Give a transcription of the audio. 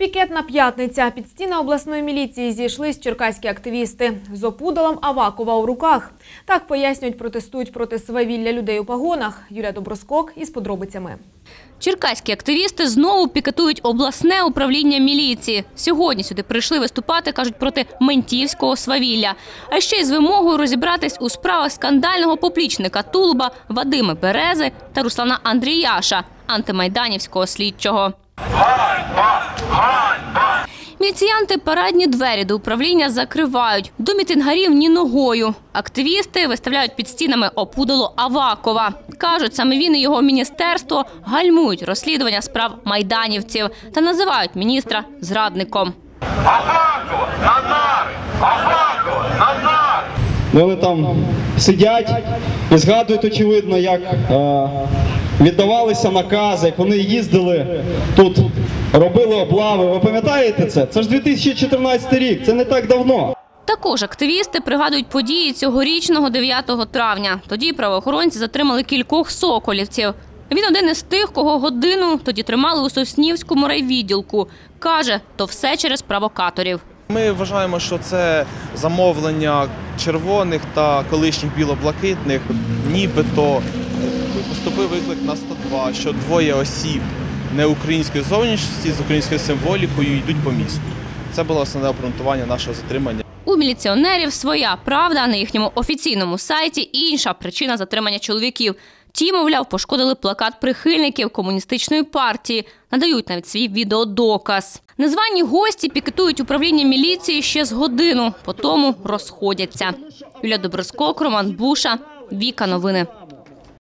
Пікетна п'ятниця. Під стіни обласної міліції зійшлись черкаські активісти з опудалом Авакова у руках. Так пояснюють, протестують проти свавілля людей у погонах. Юлія Доброскок із подробицями. Черкаські активісти знову пікетують обласне управління міліції. Сьогодні сюди прийшли виступати, кажуть, проти ментівського свавілля. А ще й з вимогою розібратись у справах скандального поплічника Тулуба Вадими Берези та Руслана Андріяша, антимайданівського слідчого. Міліціянти парадні двері до управління закривають. До мітингарів ні ногою. Активісти виставляють під стінами опудало Авакова. Кажуть, саме він і його міністерство гальмують розслідування справ майданівців та називають міністра зрадником. Авакова на нари! Авакова на нари! Вони там сидять і згадують, очевидно, як е, віддавалися накази, як вони їздили тут, робили облави. Ви пам'ятаєте це? Це ж 2014 рік, це не так давно. Також активісти пригадують події цьогорічного 9 травня. Тоді правоохоронці затримали кількох соколівців. Він один із тих, кого годину тоді тримали у Соснівському райвідділку. Каже, то все через провокаторів. Ми вважаємо, що це замовлення червоних та колишніх білоблакитних. Нібито поступив виклик на 102, що двоє осіб неукраїнської зовнішності з українською символікою йдуть по місту. Це було основне обґрунтування нашого затримання. У міліціонерів своя правда на їхньому офіційному сайті інша причина затримання чоловіків. Ті, мовляв, пошкодили плакат прихильників комуністичної партії, надають навіть свій відеодоказ. Незвані гості пікетують управління міліції ще з годину, по тому розходяться. Юля Доброскок, Роман Буша, Віка Новини.